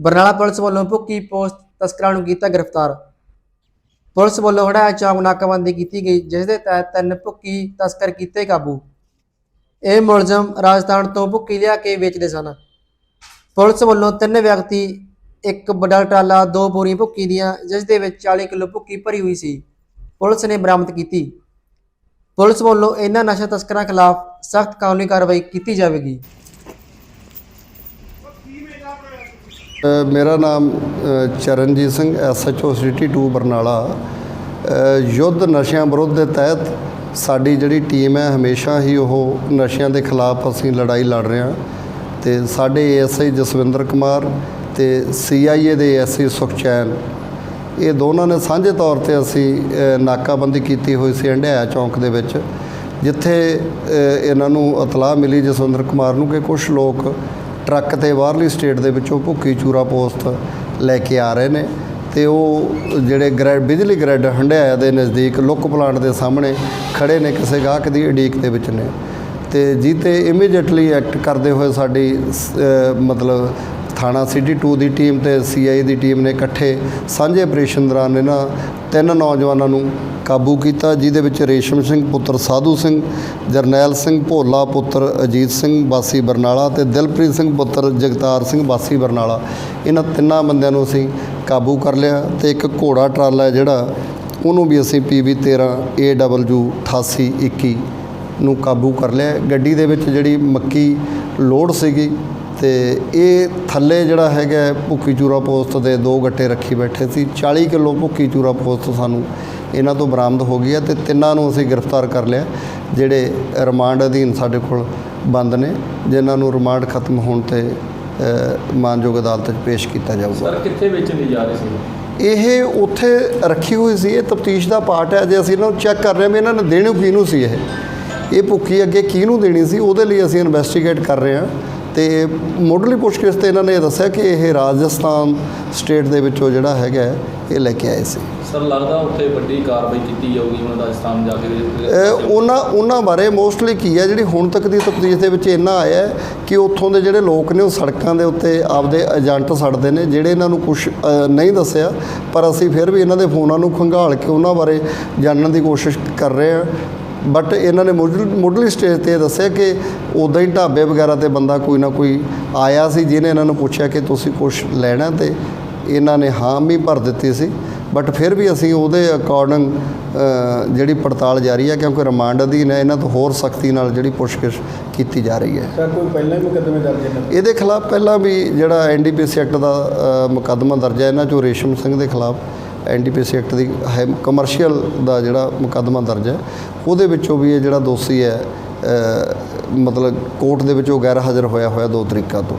Barnala police ਵੱਲੋਂ ਭੁੱਕੀ post ਤਸਕਰਾਂ ਨੂੰ ਕੀਤਾ ਗ੍ਰਿਫਤਾਰ। ਪੁਲਿਸ ਵੱਲੋਂ ਹੜਾਇਆ ਚੌਂਕ ਨਾਕਾਬੰਦੀ ਕੀਤੀ ਗਈ, ਜਿਸ ਦੇ ਤਹਿਤ ਤਿੰਨ ਭੁੱਕੀ ਤਸਕਰ ਕੀਤੇ ਕਾਬੂ। ਇਹ ਮੁਲਜ਼ਮ ਰਾਜਸਥਾਨ ਤੋਂ ਭੁੱਕੀ ਲਿਆ ਕੇ ਵੇਚਦੇ ਸਨ। ਪੁਲਿਸ ਵੱਲੋਂ ਤਿੰਨ ਵਿਅਕਤੀ, ਇੱਕ ਵੱਡਾ ਟਰਾਲਾ, ਦੋ ਬੋਰੀਆਂ ਭੁੱਕੀ ਦੀਆਂ, ਜਿਸ ਦੇ ਵਿੱਚ 40 ਕਿਲੋ ਭੁੱਕੀ ਭਰੀ ਹੋਈ ਸੀ। ਪੁਲਿਸ ਨੇ ਬਰਾਮਦ ਕੀਤੀ। ਪੁਲਿਸ ਵੱਲੋਂ ਇਹਨਾਂ ਨਸ਼ਾ ਤਸਕਰਾਂ ਖਿਲਾਫ ਸਖਤ ਕਾਨੂੰਨੀ ਕਾਰਵਾਈ ਕੀਤੀ ਜਾਵੇਗੀ। ਮੇਰਾ ਨਾਮ ਚਰਨਜੀਤ ਸਿੰਘ ਐਸਐਚਓ ਸਿਟੀ 2 ਬਰਨਾਲਾ। ਯੁੱਧ ਨਸ਼ਿਆਂ ਵਿਰੁੱਧ ਦੇ ਤਹਿਤ ਸਾਡੀ ਜਿਹੜੀ ਟੀਮ ਹੈ, ਹਮੇਸ਼ਾ ਹੀ ਉਹ ਨਸ਼ਿਆਂ ਦੇ ਖਿਲਾਫ ਅਸੀਂ ਲੜਾਈ ਲੜ ਰਹੇ ਹਾਂ। ਤੇ ਸਾਡੇ ਏਐਸਆਈ ਜਸਵਿੰਦਰ ਕੁਮਾਰ ਤੇ ਸੀਆਈਏ ਦੇ ਐਸਆਈ ਸੁਖਚੈਨ, ਇਹ ਦੋਨਾਂ ਨੇ ਸਾਂਝੇ ਤੌਰ ਤੇ ਅਸੀਂ ਨਾਕਾਬੰਦੀ ਕੀਤੀ ਹੋਈ ਸੀ ਅੰਡਿਆ ਚੌਂਕ ਦੇ ਵਿੱਚ, ਜਿੱਥੇ ਇਹਨਾਂ ਨੂੰ ਇਤਲਾਹ ਮਿਲੀ ਜਸਵਿੰਦਰ ਕੁਮਾਰ ਨੂੰ ਕਿ ਕੁਝ ਲੋਕ ਟਰੱਕ ਤੇ ਬਾਹਰਲੀ ਸਟੇਟ ਦੇ ਵਿੱਚੋਂ ਭੁੱਕੀ ਚੂਰਾ ਪੋਸਟ ਲੈ ਕੇ ਆ ਰਹੇ ਨੇ ਤੇ ਉਹ ਜਿਹੜੇ ਗ੍ਰੈਡ ਬਿਜਲੀ ਗ੍ਰੈਡ ਹੰਡਿਆਇਆ ਦੇ ਨਜ਼ਦੀਕ ਲੁੱਕ ਪਲਾਂਟ ਦੇ ਸਾਹਮਣੇ ਖੜੇ ਨੇ ਕਿਸੇ ਗਾਹਕ ਦੀ ਉਡੀਕ ਦੇ ਵਿੱਚ ਨੇ। ਤੇ ਜਿੱਤੇ ਇਮੀਡੀਏਟਲੀ ਐਕਟ ਕਰਦੇ ਹੋਏ ਸਾਡੀ ਮਤਲਬ ਥਾਣਾ ਸਿਟੀ 2 ਦੀ ਟੀਮ ਤੇ ਸੀਆਈ ਦੀ ਟੀਮ ਨੇ ਇਕੱਠੇ ਸਾਂਝੇ ਆਪਰੇਸ਼ਨ ਦੌਰਾਨ ਇਹਨਾਂ ਤਿੰਨ ਨੌਜਵਾਨਾਂ ਨੂੰ ਕਾਬੂ ਕੀਤਾ, ਜਿਹਦੇ ਵਿੱਚ ਰੇਸ਼ਮ ਸਿੰਘ ਪੁੱਤਰ ਸਾਧੂ ਸਿੰਘ, ਜਰਨੈਲ ਸਿੰਘ ਭੋਲਾ ਪੁੱਤਰ ਅਜੀਤ ਸਿੰਘ, ਵਾਸੀ ਬਰਨਾਲਾ ਤੇ ਦਿਲਪ੍ਰੀਤ ਸਿੰਘ ਪੁੱਤਰ ਜਗਤਾਰ ਸਿੰਘ, ਵਾਸੀ ਬਰਨਾਲਾ। ਇਹਨਾਂ ਤਿੰਨਾਂ ਬੰਦਿਆਂ ਨੂੰ ਅਸੀਂ ਕਾਬੂ ਕਰ ਲਿਆ ਤੇ ਇੱਕ ਘੋੜਾ ਟਰਾਲਾ ਜਿਹੜਾ ਉਹਨੂੰ ਵੀ ਅਸੀਂ PB 13 AW 8821 ਨੂੰ ਕਾਬੂ ਕਰ ਲਿਆ। ਗੱਡੀ ਦੇ ਵਿੱਚ ਜਿਹੜੀ ਮੱਕੀ ਲੋਡ ਸੀਗੀ ਤੇ ਇਹ ਥੱਲੇ ਜਿਹੜਾ ਹੈਗਾ ਭੁੱਕੀ ਚੂਰਾ ਪੋਸਟ ਦੇ ਦੋ ਗੱਟੇ ਰੱਖੀ ਬੈਠੇ ਸੀ। 40 ਕਿਲੋ ਭੁੱਕੀ ਚੂਰਾ ਪੋਸਟ ਸਾਨੂੰ ਇਹਨਾਂ ਤੋਂ ਬਰਾਮਦ ਹੋ ਗਈ ਹੈ ਤੇ ਤਿੰਨਾਂ ਨੂੰ ਅਸੀਂ ਗ੍ਰਿਫਤਾਰ ਕਰ ਲਿਆ ਜਿਹੜੇ ਰਿਮਾਂਡ ਅਧੀਨ ਸਾਡੇ ਕੋਲ ਬੰਦ ਨੇ ਜਿਨ੍ਹਾਂ ਨੂੰ ਰਿਮਾਂਡ ਖਤਮ ਹੋਣ ਤੇ ਮਾਨਯੋਗ ਅਦਾਲਤ 'ਚ ਪੇਸ਼ ਕੀਤਾ ਜਾਊਗਾ। ਸਰ ਕਿੱਥੇ ਵੇਚਣ ਜਾ ਰਹੇ ਸੀ? ਇਹ ਉੱਥੇ ਰੱਖੀ ਹੋਈ ਸੀ ਇਹ ਤਫਤੀਸ਼ ਦਾ ਪਾਰਟ ਹੈ ਜੇ ਅਸੀਂ ਇਹਨਾਂ ਨੂੰ ਚੈੱਕ ਕਰ ਰਹੇ ਹਾਂ ਵੀ ਇਹਨਾਂ ਨੇ ਦੇਣੀ ਕਿਹਨੂੰ ਸੀ ਇਹ। ਇਹ ਭੁੱਕੀ ਅੱਗੇ ਕਿਹਨੂੰ ਦੇਣੀ ਸੀ ਉਹਦੇ ਲਈ ਅਸੀਂ ਇਨਵੈਸਟੀਗੇਟ ਕਰ ਰਹੇ ਹਾਂ। ਤੇ ਮੁੱਢਲੀ ਪੁੱਛਗਿੱਛ ਤੇ ਇਹਨਾਂ ਨੇ ਦੱਸਿਆ ਕਿ ਇਹ ਰਾਜਸਥਾਨ ਸਟੇਟ ਦੇ ਵਿੱਚੋਂ ਜਿਹੜਾ ਹੈਗਾ ਇਹ ਲੈ ਕੇ ਆਏ ਸੀ। ਸਰ ਲੱਗਦਾ ਉੱਥੇ ਵੱਡੀ ਕਾਰਵਾਈ ਕੀਤੀ ਜਾਊਗੀ ਉਹਨਾਂ ਦਾ ਰਾਜਸਥਾਨ ਜਾ ਕੇ ਇਹ ਉਹਨਾਂ ਉਹਨਾਂ ਬਾਰੇ ਮੋਸਟਲੀ ਕੀ ਹੈ ਜਿਹੜੀ ਹੁਣ ਤੱਕ ਦੀ ਤਫਤੀਸ਼ ਦੇ ਵਿੱਚ ਇੰਨਾ ਆਇਆ ਕਿ ਉੱਥੋਂ ਦੇ ਜਿਹੜੇ ਲੋਕ ਨੇ ਉਹ ਸੜਕਾਂ ਦੇ ਉੱਤੇ ਆਪਦੇ ਏਜੰਟ ਸੜਦੇ ਨੇ ਜਿਹੜੇ ਇਹਨਾਂ ਨੂੰ ਕੁਝ ਨਹੀਂ ਦੱਸਿਆ ਪਰ ਅਸੀਂ ਫਿਰ ਵੀ ਇਹਨਾਂ ਦੇ ਫੋਨਾਂ ਨੂੰ ਖੰਗਾਲ ਕੇ ਉਹਨਾਂ ਬਾਰੇ ਜਾਣਨ ਦੀ ਕੋਸ਼ਿਸ਼ ਕਰ ਰਹੇ ਹਾਂ। ਬਟ ਇਹਨਾਂ ਨੇ ਮੁੱਢ- ਮੁੱਢਲੀ ਸਟੇਜ ਤੇ ਦੱਸਿਆ ਕਿ ਉਦਾਂ ਹੀ ਢਾਬੇ ਵਗੈਰਾ ਤੇ ਬੰਦਾ ਕੋਈ ਨਾ ਕੋਈ ਆਇਆ ਸੀ ਜਿਹਨੇ ਇਹਨਾਂ ਨੂੰ ਪੁੱਛਿਆ ਕਿ ਤੁਸੀਂ ਕੁਝ ਲੈਣਾ ਤੇ ਇਹਨਾਂ ਨੇ ਹਾਂ ਵੀ ਭਰ ਦਿੱਤੀ ਸੀ। ਬਟ ਫਿਰ ਵੀ ਅਸੀਂ ਉਹਦੇ ਅਕੋਰਡਿੰਗ ਜਿਹੜੀ ਪੜਤਾਲ ਜਾਰੀ ਹੈ ਕਿਉਂਕਿ ਰਿਮਾਂਡ ਅਧੀਨ ਹੈ ਇਹਨਾਂ ਤੋਂ ਹੋਰ ਸਖਤੀ ਨਾਲ ਜਿਹੜੀ ਪੁੱਛਗਿੱਛ ਕੀਤੀ ਜਾ ਰਹੀ ਹੈ। ਸਰ ਕੋਈ ਪਹਿਲਾਂ ਹੀ ਮੁਕੱਦਮੇ ਦਰਜ ਨੇ? ਇਹਦੇ ਖਿਲਾਫ ਪਹਿਲਾਂ ਵੀ ਜਿਹੜਾ ਐਨਡੀਪੀਸੀ ਐਕਟ ਦਾ ਮੁਕੱਦਮਾ ਦਰਜ ਹੈ ਇਹਨਾਂ ਚੋਂ ਰੇਸ਼ਮ ਸਿੰਘ ਦੇ ਖਿਲਾਫ ਐਨਡੀਪੀਸੀ ਐਕਟ ਦੀ ਹੈ ਕਮਰਸ਼ੀਅਲ ਦਾ ਜਿਹੜਾ ਮੁਕੱਦਮਾ ਦਰਜ ਹੈ, ਉਹਦੇ ਵਿੱਚੋਂ ਵੀ ਇਹ ਜਿਹੜਾ ਦੋਸ਼ੀ ਹੈ ਮਤਲਬ ਕੋਰਟ ਦੇ ਵਿੱਚ ਉਹ ਗੈਰ ਹਾਜ਼ਰ ਹੋਇਆ ਹੋਇਆ ਦੋ ਤਰੀਕਾਂ ਤੋਂ।